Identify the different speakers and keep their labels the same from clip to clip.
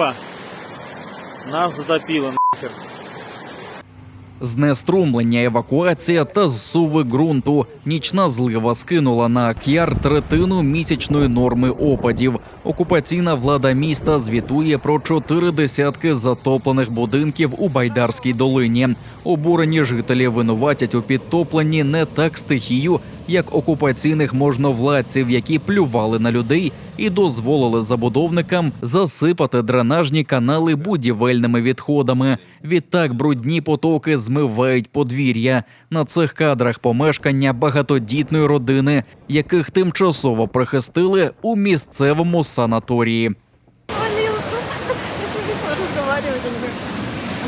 Speaker 1: Опа! Нас затопило нахер.
Speaker 2: Знеструмлення, евакуація та зсуви ґрунту. Нічна злива скинула на К'яр третину місячної норми опадів. Окупаційна влада міста звітує про чотири десятки затоплених будинків у Байдарській долині. Обурені жителі винуватять у підтопленні не так стихію, як окупаційних можновладців, які плювали на людей і дозволили забудовникам засипати дренажні канали будівельними відходами. Відтак брудні потоки змивають подвір'я. На цих кадрах помешкання багатодітної родини, яких тимчасово прихистили у місцевому санаторії.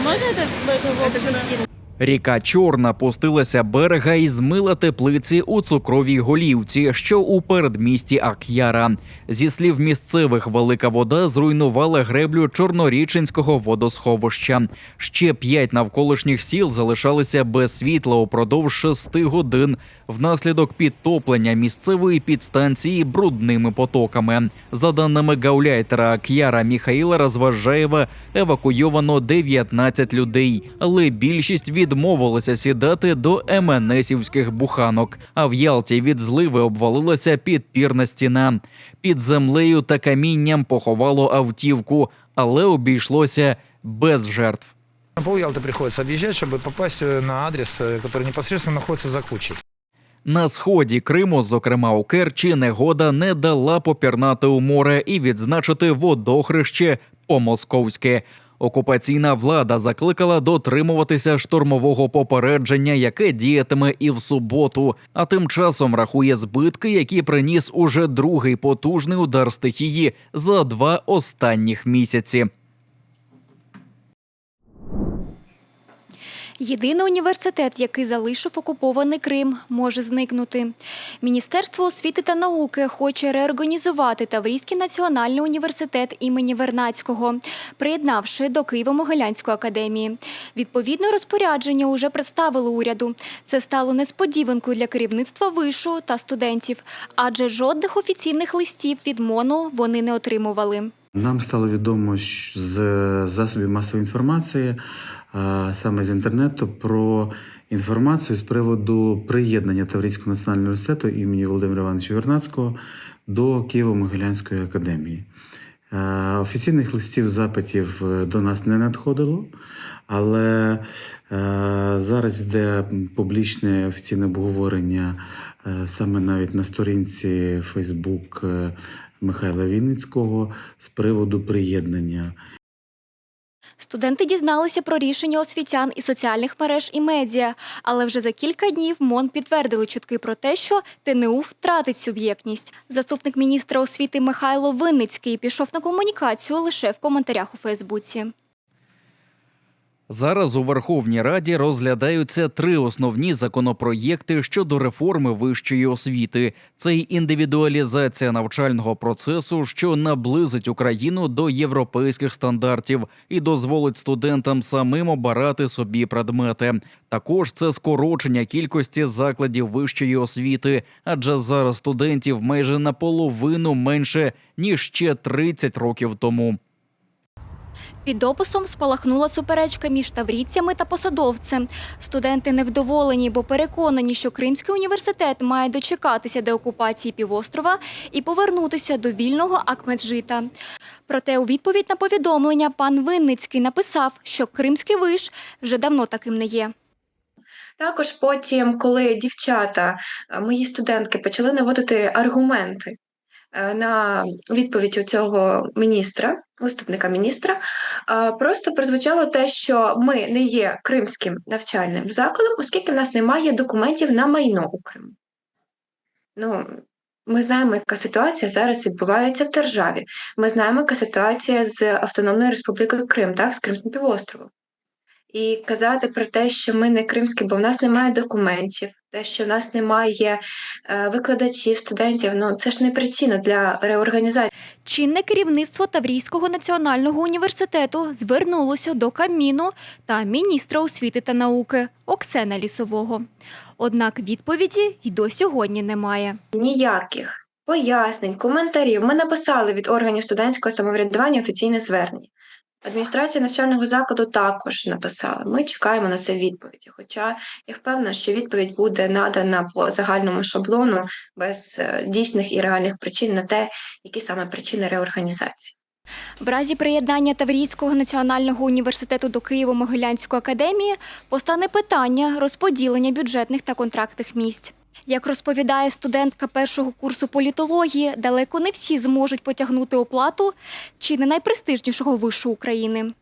Speaker 3: можно это?
Speaker 2: Ріка Чорна пустилася берега і змила теплиці у цукровій голівці, що у передмісті Ак'яра. Зі слів місцевих, велика вода зруйнувала греблю Чорноріченського водосховища. Ще п'ять навколишніх сіл залишалися без світла упродовж шести годин внаслідок підтоплення місцевої підстанції брудними потоками. За даними гауляйтера Ак'яра Міхаїла Розважаєва, евакуйовано 19 людей, але більшість відмовилися сідати до МНСівських буханок. А в Ялті від зливи обвалилася підпірна стіна. Під землею та камінням поховало автівку, але обійшлося без жертв.
Speaker 4: На пол Ялты приходится объезжать, чтобы попасть э, на адрес, э, который непосредственно находится за кучей.
Speaker 2: На сході Криму, зокрема у Керчі, негода не дала попірнати у море і відзначити водохреще по-московськи. Окупаційна влада закликала дотримуватися штурмового попередження, яке діятиме і в суботу. А тим часом рахує збитки, які приніс уже другий потужний удар стихії за два останніх місяці.
Speaker 5: Єдиний університет, який залишив окупований Крим, може зникнути. Міністерство освіти та науки хоче реорганізувати Таврійський національний університет імені Вернацького, приєднавши до Києво-Могилянської академії. Відповідне розпорядження уже представили уряду. Це стало несподіванкою для керівництва вишу та студентів, адже жодних офіційних листів від МОНу вони не отримували.
Speaker 6: Нам стало відомо з засобів масової інформації, саме з інтернету, про інформацію з приводу приєднання Таврійського національного університету імені Володимира Івановича Вернадського до Києво-Могилянської академії. Е, Офіційних листів запитів е, до нас не надходило, але е, зараз йде публічне офіційне обговорення саме навіть на сторінці Фейсбук Михайла Вінницького з приводу приєднання.
Speaker 5: Студенти дізналися про рішення освітян і соціальних мереж і медіа, але вже за кілька днів МОН підтвердили чутки про те, що ТНУ втратить суб'єктність. Заступник міністра освіти Михайло Винницький пішов на комунікацію лише в коментарях у Фейсбуці.
Speaker 2: Зараз у Верховній Раді розглядаються три основні законопроєкти щодо реформи вищої освіти. Це й індивідуалізація навчального процесу, що наблизить Україну до європейських стандартів і дозволить студентам самим обирати собі предмети. Також це скорочення кількості закладів вищої освіти, адже зараз студентів майже наполовину менше ніж ще 30 років тому.
Speaker 5: Під описом спалахнула суперечка між таврійцями та посадовцем. Студенти невдоволені, бо переконані, що Кримський університет має дочекатися деокупації півострова і повернутися до вільного Акмеджита. Проте у відповідь на повідомлення пан Винницький написав, що Кримський виш вже давно таким не є.
Speaker 7: Також потім, коли дівчата, е, мої студентки, почали наводити аргументи на відповідь у цього міністра, заступника міністра, е, просто прозвучало те, що ми не є кримським навчальним закладом, оскільки в нас немає документів на майно у Криму. Ну, ми знаємо, яка ситуація зараз відбувається в державі. Ми знаємо, яка ситуація з Автономною Республікою Крим, так, з Кримським півостровом. І казати про те, що ми не кримські, бо в нас немає документів, те, що в нас немає е, викладачів, студентів, ну це ж не причина для реорганізації.
Speaker 5: Чинне керівництво Таврійського національного університету звернулося до Кабміну та міністра освіти та науки Оксена Лісового. Однак відповіді й до сьогодні немає.
Speaker 7: Ніяких пояснень, коментарів. Ми написали від органів студентського самоврядування офіційне звернення. Адміністрація навчального закладу також написала. Ми чекаємо на це відповіді. Хоча я впевнена, що відповідь буде надана по загальному шаблону без е, дійсних і реальних причин на те, які саме причини реорганізації.
Speaker 5: В разі приєднання Таврійського національного університету до Києво-Могилянської академії постане питання розподілення бюджетних та контрактних місць. Як розповідає студентка першого курсу політології, далеко не всі зможуть потягнути оплату чи не найпрестижнішого вишу України.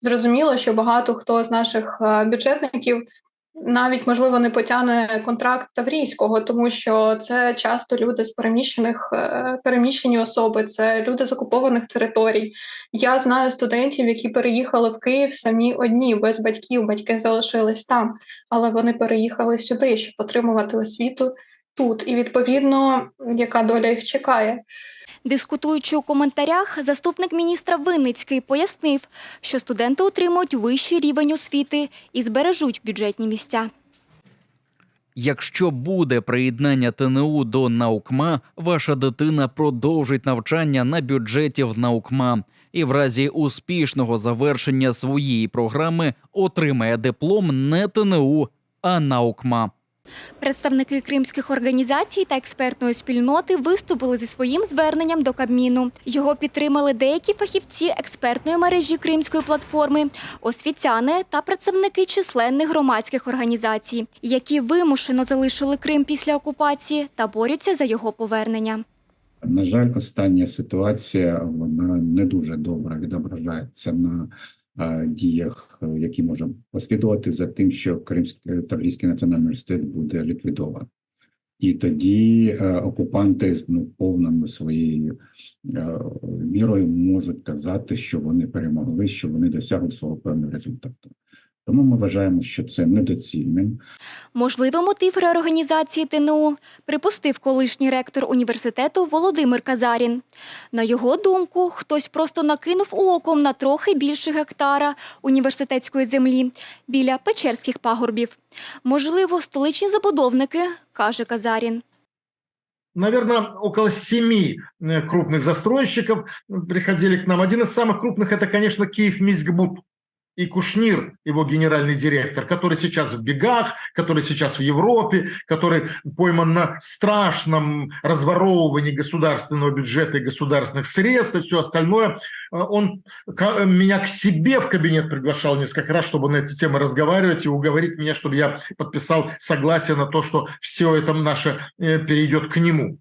Speaker 8: Зрозуміло, що багато хто з наших е, бюджетників навіть можливо не потягне контракт Таврійського, тому що це часто люди з переміщених е, переміщені особи, це люди з окупованих територій. Я знаю студентів, які переїхали в Київ самі одні, без батьків. Батьки залишились там, але вони переїхали сюди, щоб отримувати освіту тут. І відповідно, яка доля їх чекає.
Speaker 5: Дискутуючи у коментарях, заступник міністра Винницький пояснив, що студенти отримують вищий рівень освіти і збережуть бюджетні місця.
Speaker 2: Якщо буде приєднання ТНУ до наукма, ваша дитина продовжить навчання на бюджеті в наукма і в разі успішного завершення своєї програми отримає диплом не ТНУ, а наукма.
Speaker 5: Представники кримських організацій та експертної спільноти виступили зі своїм зверненням до Кабміну. Його підтримали деякі фахівці експертної мережі Кримської платформи, освітяни та представники численних громадських організацій, які вимушено залишили Крим після окупації та борються за його повернення.
Speaker 9: На жаль, остання ситуація вона не дуже добре відображається на діях, е, які можемо послідувати за тим, що Кримський Таврійський національний університет буде ліквідований. І тоді е, окупанти ну, повною своєю е, мірою можуть казати, що вони перемогли, що вони досягли свого певного результату. Тому ми вважаємо, що це недоцільним.
Speaker 5: Можливий мотив реорганізації ТНУ припустив колишній ректор університету Володимир Казарін. На його думку, хтось просто накинув оком на трохи більше гектара університетської землі біля Печерських пагорбів. Можливо, столичні забудовники, каже Казарін.
Speaker 10: наверное, около семи э, крупных застройщиков приходили к нам. Один из самых крупных это, конечно, Киев Мизгбуд И Кушнир, его генеральный директор, который сейчас в бегах, который сейчас в Европе, который пойман на страшном разворовывании государственного бюджета и государственных средств и все остальное. Э, Он ка- меня к себе в кабинет приглашал несколько раз, чтобы на эти темы разговаривать и уговорить меня, чтобы я подписал согласие на то, что все это наше э, перейдет к нему.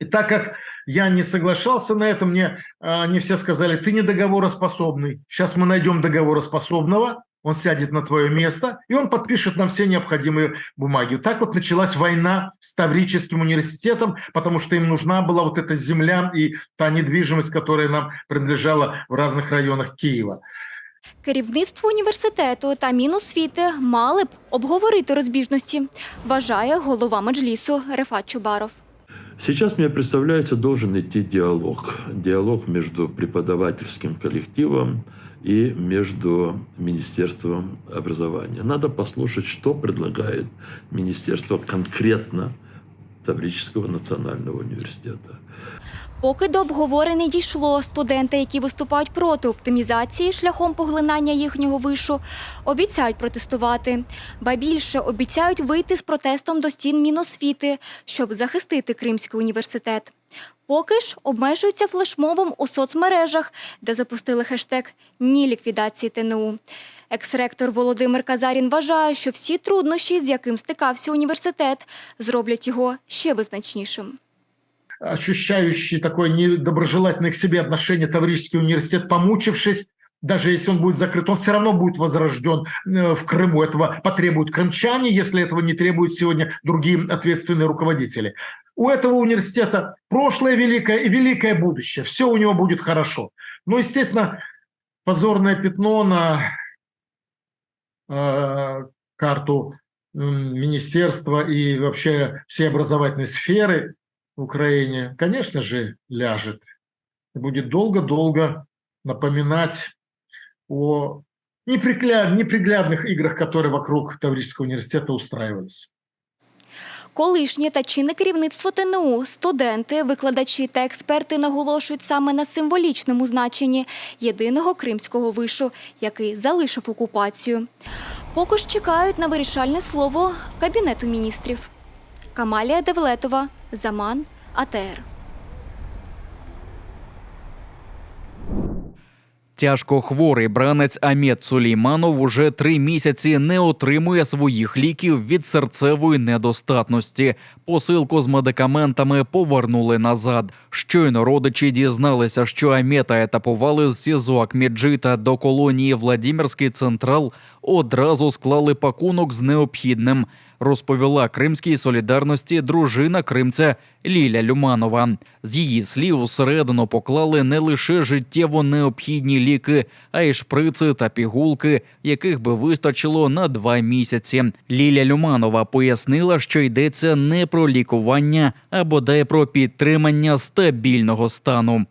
Speaker 10: И так как я не соглашался на это, мне а, они все сказали, ты не договороспособный. Сейчас мы найдем договороспособного, он сядет на твое место, и он подпишет нам все необходимые бумаги. Так вот началась война с Таврическим университетом, потому что им нужна была вот эта земля и та недвижимость, которая нам принадлежала в разных районах Киева.
Speaker 5: Керівництво університету та Міносвіти мали б обговорити розбіжності, вважає голова меджлісу Рефат Чубаров.
Speaker 11: Сейчас мне представляется должен идти диалог. Диалог между преподавательским коллективом и между Министерством образования. Надо послушать, что предлагает Министерство конкретно Таврического национального университета.
Speaker 5: Поки до обговорень не дійшло, студенти, які виступають проти оптимізації шляхом поглинання їхнього вишу, обіцяють протестувати. Ба більше обіцяють вийти з протестом до стін Міносвіти, щоб захистити Кримський університет. Поки ж обмежуються флешмобом у соцмережах, де запустили хештег Ні ліквідації ТНУ. Екс-ректор Володимир Казарін вважає, що всі труднощі, з яким стикався університет, зроблять його ще визначнішим.
Speaker 10: Ощущающий такое недоброжелательное к себе отношение Таврический университет, помучившись, даже если он будет закрыт, он все равно будет возрожден э, в Крыму. Этого потребуют крымчане, если этого не требуют сегодня другие ответственные руководители. У этого университета прошлое великое и великое будущее. Все у него будет хорошо. Но, естественно, позорное пятно на э, карту министерства и вообще всей образовательной сферы в Украине, конечно же, ляжет. И будет долго-долго напоминать о непригляд- неприглядных играх, которые вокруг Таврического университета устраивались.
Speaker 5: Колишнє та чинне керівництво ТНУ, студенти, викладачі та експерти наголошують саме на символічному значенні єдиного кримського вишу, який залишив окупацію. Поки ж чекають на вирішальне слово Кабінету міністрів. Камалія Девлетова, Заман, АТР.
Speaker 2: Тяжко хворий бранець Амет Сулейманов уже три місяці не отримує своїх ліків від серцевої недостатності. Посилку з медикаментами повернули назад. Щойно родичі дізналися, що Амета етапували з СІЗО Акмеджита до колонії Владимирський Централ. Одразу склали пакунок з необхідним. Розповіла Кримській солідарності дружина кримця Ліля Люманова. З її слів, усередину поклали не лише життєво необхідні ліки, а й шприци та пігулки, яких би вистачило на два місяці. Ліля Люманова пояснила, що йдеться не про лікування, а бодай про підтримання стабільного стану.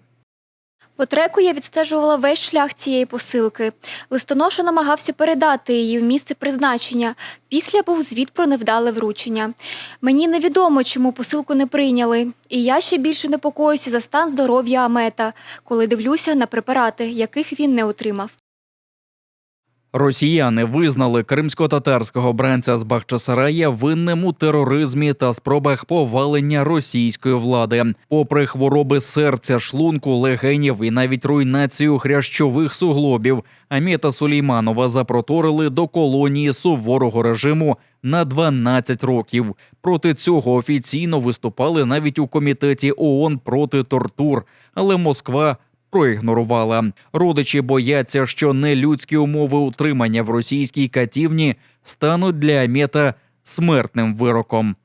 Speaker 5: По треку я відстежувала весь шлях цієї посилки. Листоноша намагався передати її в місце призначення. Після був звіт про невдале вручення. Мені невідомо, чому посилку не прийняли, і я ще більше непокоюся за стан здоров'я Амета, коли дивлюся на препарати, яких він не отримав.
Speaker 2: Росіяни визнали кримсько-татарського бранця з Бахчисарая винним у тероризмі та спробах повалення російської влади. Попри хвороби серця, шлунку, легенів і навіть руйнацію хрящових суглобів, Амета Сулейманова запроторили до колонії суворого режиму на 12 років. Проти цього офіційно виступали навіть у комітеті ООН проти тортур, але Москва проігнорувала. Родичі бояться, що нелюдські умови утримання в російській катівні стануть для Амета смертним вироком.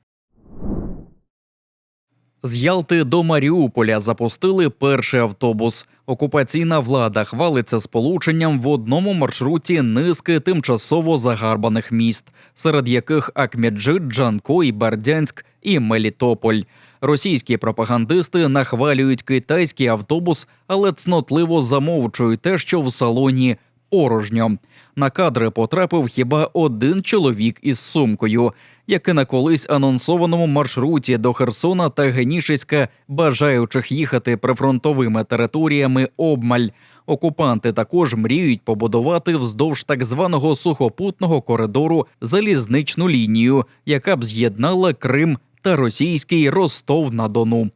Speaker 2: З Ялти до Маріуполя запустили перший автобус. Окупаційна влада хвалиться сполученням в одному маршруті низки тимчасово загарбаних міст, серед яких Акмеджит, Джанко і Бердянськ і Мелітополь. Російські пропагандисти нахвалюють китайський автобус, але цнотливо замовчують те, що в салоні порожньо. На кадри потрапив хіба один чоловік із сумкою, як і на колись анонсованому маршруті до Херсона та Генішиська, бажаючих їхати прифронтовими територіями обмаль. Окупанти також мріють побудувати вздовж так званого сухопутного коридору залізничну лінію, яка б з'єднала Крим та російський Ростов на Дону.